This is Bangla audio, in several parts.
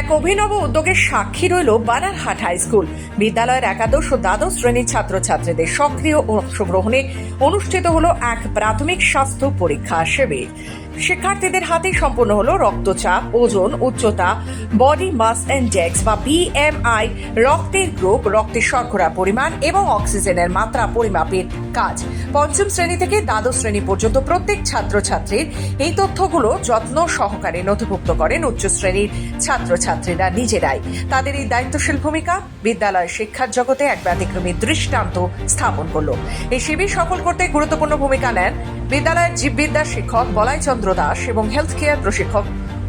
এক অভিনব উদ্যোগের সাক্ষী রইল বানারহাট হাই স্কুল। বিদ্যালয়ের একাদশ ও দ্বাদশ শ্রেণির ছাত্রছাত্রীদের সক্রিয় অংশগ্রহণে অনুষ্ঠিত হলো এক প্রাথমিক স্বাস্থ্য পরীক্ষা শিবির। শিক্ষার্থীদের হাতে সম্পন্ন হলো রক্তচাপ, ওজন, উচ্চতা বডি মাস ইন্ডেক্স বা বিএমআই রক্তের গ্রুপ, রক্তের শর্করা পরিমাণ এবং অক্সিজেনের মাত্রা পরিমাপের কাজ। পঞ্চম শ্রেণি থেকে দ্বাদশ শ্রেণি পর্যন্ত প্রত্যেক ছাত্রছাত্রীর এই তথ্যগুলো যত্ন সহকারে নথিভুক্ত করেন উচ্চ শ্রেণির ছাত্রছাত্রীরা নিজেরাই। তাদের এই দায়িত্বশীল ভূমিকা বিদ্যালয় শিক্ষার জগতে এক ব্যতিক্রমী দৃষ্টান্ত স্থাপন করল। এই শিবির সফল করতে গুরুত্বপূর্ণ ভূমিকা নেন বিদ্যালয়ের জীববিদ্যা শিক্ষক বলাই চন্দ্র দাস এবং হেলথ কেয়ার প্রশিক্ষক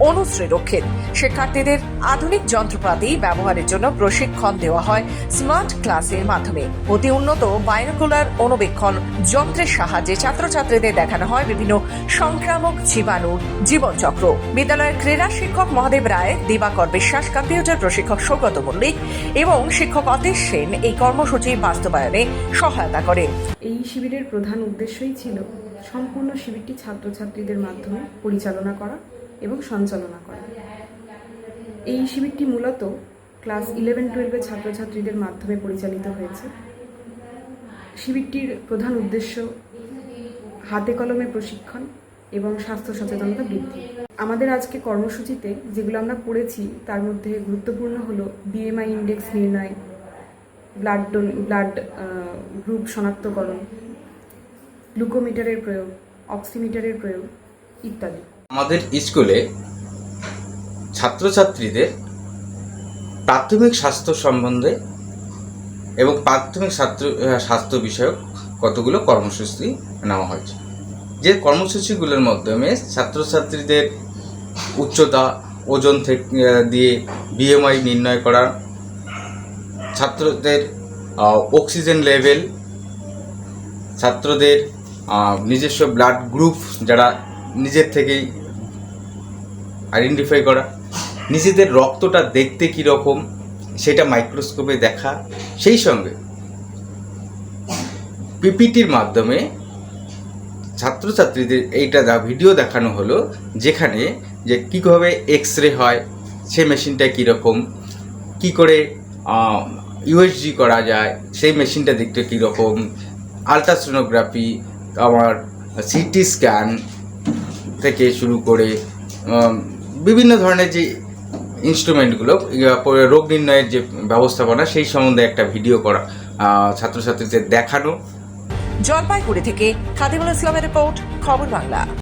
অনুশ্রী রক্ষিত শিক্ষার্থীদের আধুনিক যন্ত্রপাতি ব্যবহারের জন্য প্রশিক্ষণ দেওয়া হয় স্মার্ট ক্লাসের মাধ্যমে। অতি উন্নত বায়োকুলার অনুবেক্ষণ যন্ত্রের সাহায্যে ছাত্রছাত্রীদের দেখানো হয় বিভিন্ন সংক্রামক জীবাণুর জীবনচক্র। বিদ্যালয়ের ক্রীড়া শিক্ষক মহাদেব রায়, দিবাকর বিশ্বাস, কম্পিউটার প্রশিক্ষক সৌগত মল্লিক এবং শিক্ষক অতীশ সেন এই কর্মসূচি বাস্তবায়নে সহায়তা করেন এই শিবিরের প্রধান উদ্দেশ্যই ছিল সম্পূর্ণ শিবিরটি ছাত্রছাত্রীদের মাধ্যমে পরিচালনা করা। এবং সঞ্চালনা করা। এই শিবিরটি মূলত ক্লাস ইলেভেন টুয়েলভের ছাত্রছাত্রীদের মাধ্যমে পরিচালিত হয়েছে। শিবিরটির প্রধান উদ্দেশ্য হাতে কলমে প্রশিক্ষণ এবং স্বাস্থ্য সচেতনতা বৃদ্ধি। আমাদের আজকে কর্মসূচিতে যেগুলো আমরা পড়েছি, তার মধ্যে গুরুত্বপূর্ণ হলো বিএমআই ইন্ডেক্স নির্ণয় ব্লাড ডোন ব্লাড গ্রুপ শনাক্তকরণ গ্লুকোমিটারের প্রয়োগ অক্সিমিটারের প্রয়োগ, ইত্যাদি। আমাদের স্কুলে ছাত্রছাত্রীদের প্রাথমিক স্বাস্থ্য সম্বন্ধে এবং প্রাথমিক ছাত্র স্বাস্থ্য বিষয়ক কতগুলো কর্মসূচি নেওয়া হয়েছে। যে কর্মসূচিগুলোর মাধ্যমে ছাত্রছাত্রীদের উচ্চতা, ওজন থেকে দিয়ে বিএমআই নির্ণয় করা, ছাত্রদের অক্সিজেন লেভেল, ছাত্রদের নিজস্ব ব্লাড গ্রুপ যারা নিজের থেকেই আইডেন্টিফাই করা। নিজেদের রক্তটা দেখতে কীরকম, সেটা মাইক্রোস্কোপে দেখা। সেই সঙ্গে পিপিটির মাধ্যমে ছাত্রছাত্রীদের এইটা ভিডিও দেখানো হলো, যেখানে যে কীভাবে এক্স রে হয় সে মেশিনটা কীরকম, কি করে ইউএসজি করা যায়, সেই মেশিনটা দেখতে কীরকম আলট্রাসোনোগ্রাফি আমার সিটি স্ক্যান থেকে শুরু করে বিভিন্ন ধরনের যে ইনস্ট্রুমেন্টগুলো রোগ নির্ণয়ের যে ব্যবস্থাপনা, সেই সম্বন্ধে একটা ভিডিও করা ছাত্রছাত্রীদের দেখানো। জলপাইগুড়ি থেকে খাদিমুল ইসলামের রিপোর্ট, খবর বাংলা।